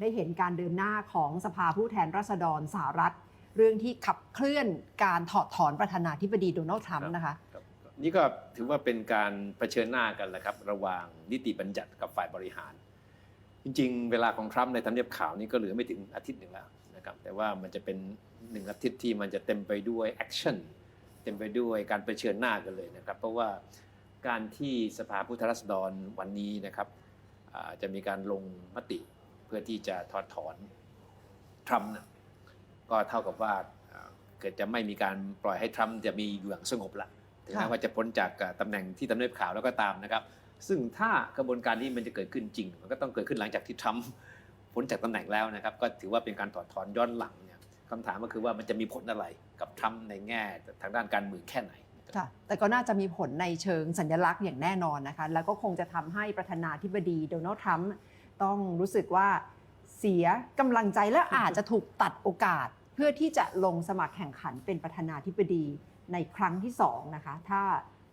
ได้เห็นการเดินหน้าของสภาผู้แทนราษฎรสหรัฐ เรื่องที่ขับเคลื่อนการถอดถอนประธานาธิบดีโดนัลด์ทรัมป์นะคะครับนี่ก็ถือว่าเป็นการเผชิญหน้ากันแหละครับ ระหว่างนิติบัญญัติกับฝ่ายบริหาร จริง ๆ เวลาของทรัมป์ในทำเนียบขาวนี่ก็เหลือไม่ถึงอาทิตย์หนึ่งแล้วนะครับแต่ว่ามันจะเป็นหนึ่งอาทิตย์ที่มันจะเต็มไปด้วยแอคชั่นเต็มไปด้วยการเผชิญหน้ากันเลยนะครับ เพราะว่าการที่สภาผู้แทนราษฎรวันนี้นะครับอ่าจะมีการลงมติเพื่อที่จะถอดถอนทรัมป์นะก็เท่ากับว่าเกิดจะไม่มีการปล่อยให้ทรัมป์จะมีอยู่อย่างสงบละถึงแม้ค่ะว่าจะพ้นจากอ่าตำแหน่งที่ตำเนียบขาวแล้วก็ตามนะครับ ซึ่งถ้ากระบวนการนี้มันจะเกิดขึ้นจริง มันก็ต้องเกิดขึ้นหลังจากที่ทรัมป์พ้นจากตำแหน่งแล้วนะครับ ก็ถือว่าเป็นการถอดถอนย้อนหลังเนี่ยคำถามก็คือว่ามันจะมีผลอะไรกับทรัมป์ในแง่ทางด้านการเมืองแค่ไหนค่ะแต่ก็น่าจะมีผลในเชิงสัญลักษณ์อย่างแน่นอนนะคะ แล้วก็คงจะทำให้ประธานาธิบดีโดนัลด์ทรัมป์ ต้องรู้สึกว่าเสียกำลังใจและอาจจะถูกตัดโอกาส เพื่อที่จะลงสมัครแข่งขันเป็นประธานาธิบดีในครั้งที่สองนะคะ ถ้า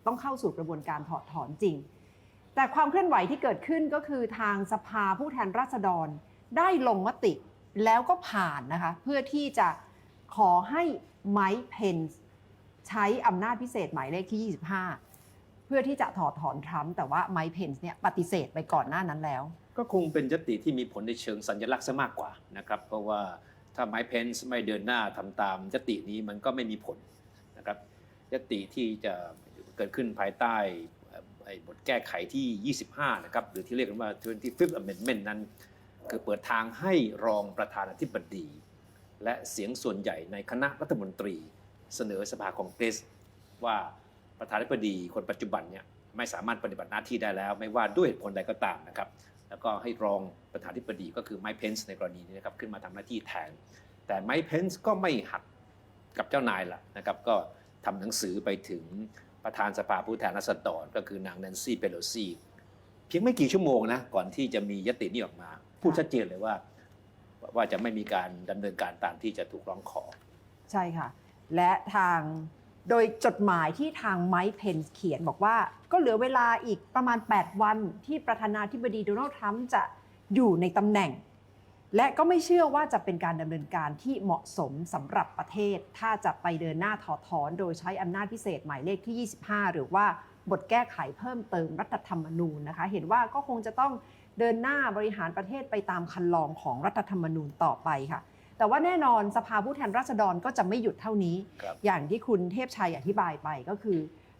ต้องเข้าสู่กระบวนการถอดถอนจริง แต่ความเคลื่อนไหวที่เกิดขึ้นก็คือทางสภาผู้แทนราษฎรได้ลงมติแล้วก็ผ่านนะคะเพื่อที่จะขอให้ไมค์เพนส์ใช้อำนาจพิเศษหมายเลขที่ 25 เพื่อที่จะถอดถอนทรัมป์แต่ว่าไมค์เพนส์เนี่ยปฏิเสธไปก่อนหน้านั้นแล้ว ก็คงเป็นยติที่มีผลในเชิงสัญลักษณ์ซะมากกว่านะครับเพราะว่าถ้าไมค์เพนส์ไม่เดินหน้าทำตามยตินี้มันก็ไม่มีผลนะครับยติที่จะเกิดขึ้นภายใต้บทแก้ไขที่ 25 นะครับหรือที่เรียกกันว่า 25th Amendment นั้น คือเปิดทางให้รองประธานาธิบดี และเสียงส่วนใหญ่ในคณะรัฐมนตรี เสนอสภาคองเกรสว่าประธานาธิบดีคนปัจจุบันเนี่ยไม่สามารถปฏิบัติหน้าที่ได้แล้ว ไม่ว่าด้วยเหตุผลใดก็ตามนะครับ แล้วก็ให้รองประธานธิบดีก็คือไมค์เพนส์ในกรณีนี้นะครับขึ้นมาทำหน้าที่แทน แต่ไมค์เพนส์ก็ไม่หักกับเจ้านายละนะครับก็ทำหนังสือไปถึงประธานสภาผู้แทนราษฎรก็คือนางแนนซี่เปโลซีเพียงไม่กี่ชั่วโมงนะก่อนที่จะมียตินี้ออกมา พูดชัดเจนเลยว่า ว่าจะไม่มีการดำเนินการตามที่จะถูกร้องขอ ใช่ค่ะ และทาง โดยจดหมายที่ทางไมค์เพนส์เขียนบอกว่า ก็เหลือเวลาอีกประมาณ 8 วันที่ประธานาธิบดีโดนัลด์ทรัมป์จะอยู่ในตำแหน่ง และก็ไม่เชื่อว่าจะเป็นการดำเนินการที่เหมาะสมสำหรับประเทศ ถ้าจะไปเดินหน้าถอดถอน โดยใช้อำนาจพิเศษหมายเลขที่ 25 หรือว่าบทแก้ไขเพิ่มเติมรัฐธรรมนูญนะคะ เห็นว่าก็คงจะต้องเดินหน้าบริหารประเทศไปตามคันลองของรัฐธรรมนูญต่อไปค่ะ แต่ว่าแน่นอนสภาผู้แทนราษฎรก็จะไม่หยุดเท่านี้ครับอย่างที่คุณเทพชัยอธิบายไปก็คือ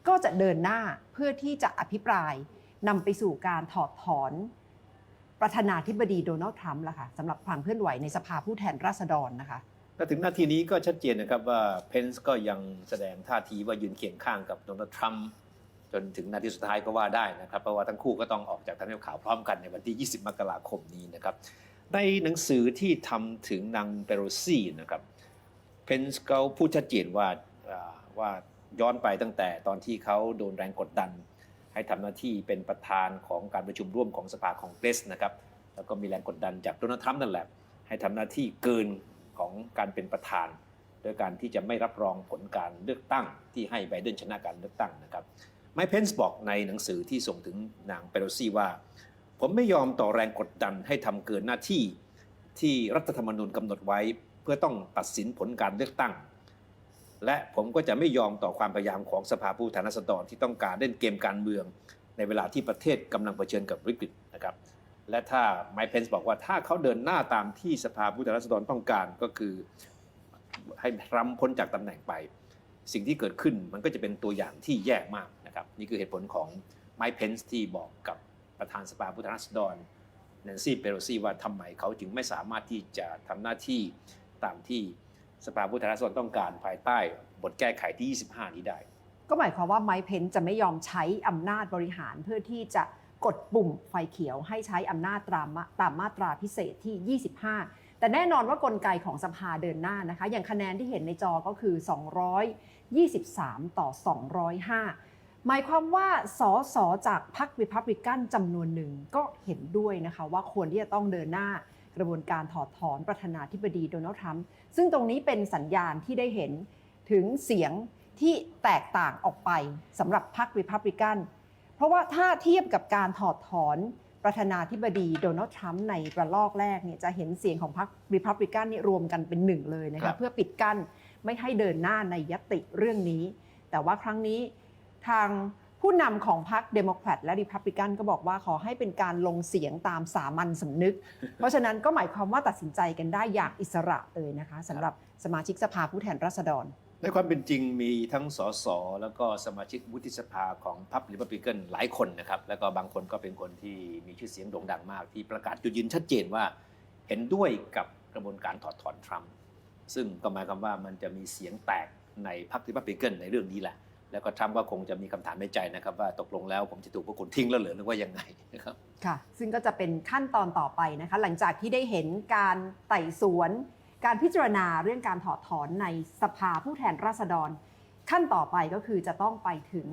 ก็จะเดินหน้าเพื่อที่จะอภิปรายนำไปสู่การถอดถอนประธานาธิบดีโดนัลด์ทรัมป์ละค่ะสำหรับความเคลื่อนไหวในสภาผู้แทนราษฎรนะคะและถึงนาทีนี้ก็ชัดเจนนะครับว่าเพนส์ก็ยังแสดงท่าทีว่ายืนเคียงข้างกับโดนัลด์ทรัมป์จนถึงนาทีสุดท้ายก็ว่าได้นะครับ เพราะว่าทั้งคู่ก็ต้องออกจากทำเนียบขาวพร้อมกันในวันที่ 20 มกราคมนี้นะครับ ในหนังสือที่ทำถึงนางเปโรซี่นะครับเพนส์เขาพูดชัดเจนว่าว่าย้อนไปตั้งแต่ตอนที่เขาโดนแรงกดดัน ให้ทำหน้าที่เป็นประธานของการประชุมร่วมของสภาคองเกรสนะครับแล้วก็มีแรงกดดันจากโดนัลด์ทรัมป์นั่นแหละ ให้ทำหน้าที่เกินของการเป็นประธานโดยการที่จะไม่รับรองผลการเลือกตั้งที่ให้ไบเดนชนะการเลือกตั้งนะครับไมค์เพนส์บอกในหนังสือที่ส่งถึงนางเปโลซี่ว่า ผมไม่ยอมต่อแรงกดดันให้ทำเกินหน้าที่ที่รัฐธรรมนูญกำหนดไว้ เพื่อต้องตัดสินผลการเลือกตั้ง และผมก็จะไม่ยอมต่อความพยายามของสภาผู้แทนราษฎรที่ต้องการเล่นเกมการเมือง ในเวลาที่ประเทศกำลังเผชิญกับวิกฤตนะครับ และถ้าไมค์เพนส์บอกว่าถ้าเขาเดินหน้าตามที่สภาผู้แทนราษฎรต้องการก็คือให้ทรัมป์พ้นจากตำแหน่งไป สิ่งที่เกิดขึ้นมันก็จะเป็นตัวอย่างที่แย่มากนะครับ นี่คือเหตุผลของไมค์เพนส์ที่บอกกับ ประธานสภาผู้แทนราษฎรแนนซี่เปโลซีว่าทำไมเขาจึงไม่สามารถที่จะทำหน้าที่ตามที่สภาผู้แทนราษฎรต้องการภายใต้บทแก้ไขที่ 25 นี้ได้ ก็หมายความว่าไมค์เพนส์จะไม่ยอมใช้อำนาจบริหารเพื่อที่จะกดปุ่มไฟเขียวให้ใช้อำนาจตามมาตามมาตราพิเศษที่ 25 แต่แน่นอนว่ากลไกของสภาเดินหน้านะคะ อย่างคะแนนที่เห็นในจอก็คือ 223 ต่อ 205 หมายความว่าสสจากพรรคริพับลิกันจำนวนหนึ่งก็เห็นด้วยนะคะว่าควรที่จะต้องเดินหน้ากระบวนการถอดถอนประธานาธิบดีโดนัลด์ทรัมป์ซึ่งตรงนี้เป็นสัญญาณที่ได้เห็นถึงเสียงที่แตกต่างออกไปสำหรับพรรคริพับลิกัน เพราะว่าถ้าเทียบกับการถอดถอนปประธานาธิบดีโดนัลด์ทรัมป์ในระลอกแรกเนี่ยจะเห็นเสียงของพรรคริพับลิกันนี่รวมกันเป็นหนึ่งเลยนะครัคะบเพื่อปิดกั้นไม่ให้เดินหน้าในยติเรื่องนี้ แต่ว่าครั้งนี้ ทางผู้นำของพรรคเดโมแครตและริพับลิกันก็บอกว่าขอให้เป็นการลงเสียงตามสามัญสำนึก เพราะฉะนั้นก็หมายความว่าตัดสินใจกันได้อย่างอิสระเลยนะคะสำหรับสมาชิกสภาผู้แทนราษฎร ในความเป็นจริงมีทั้งสสแล้วก็สมาชิกวุฒิสภาของพรรคริพับลิกันหลายคนนะครับแล้วก็บางคนก็เป็นคนที่มีชื่อเสียงโด่งดังมาก ที่ประกาศจุดยืนชัดเจนว่าเห็นด้วยกับกระบวนการถอดถอนทรัมป์ซึ่งก็หมายความว่ามันจะมีเสียงแตกในพรรคริพับลิกันในเรื่องนี้แหละ แล้วก็ทรัมป์ก็คงจะมีคำถามในใจนะครับ ว่าตกลงแล้วผมจะถูกพวกคุณทิ้งแล้วหรือหรือว่ายังไงนะครับค่ะ ซึ่งก็จะเป็นขั้นตอนต่อไปนะคะ หลังจากที่ได้เห็นการไต่สวน การพิจารณาเรื่องการถอดถอนในสภาผู้แทนราษฎร ขั้นต่อไปก็คือจะต้องไปถึง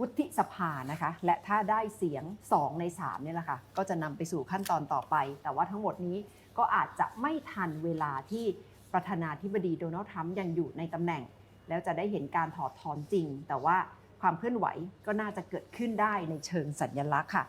วุฒิสภานะคะ และถ้าได้เสียง 2 ใน3เนี่ยแหละค่ะก็จะนำไปสู่ขั้นตอนต่อไป แต่ว่าทั้งหมดนี้ก็อาจจะไม่ทันเวลาที่ประธานาธิบดีโดนัลด์ทรัมป์ยังอยู่ในตำแหน่ง แล้วจะได้เห็นการถอดถอนจริง แต่ว่าความเคลื่อนไหวก็น่าจะเกิดขึ้นได้ในเชิงสัญญลักษณ์ค่ะ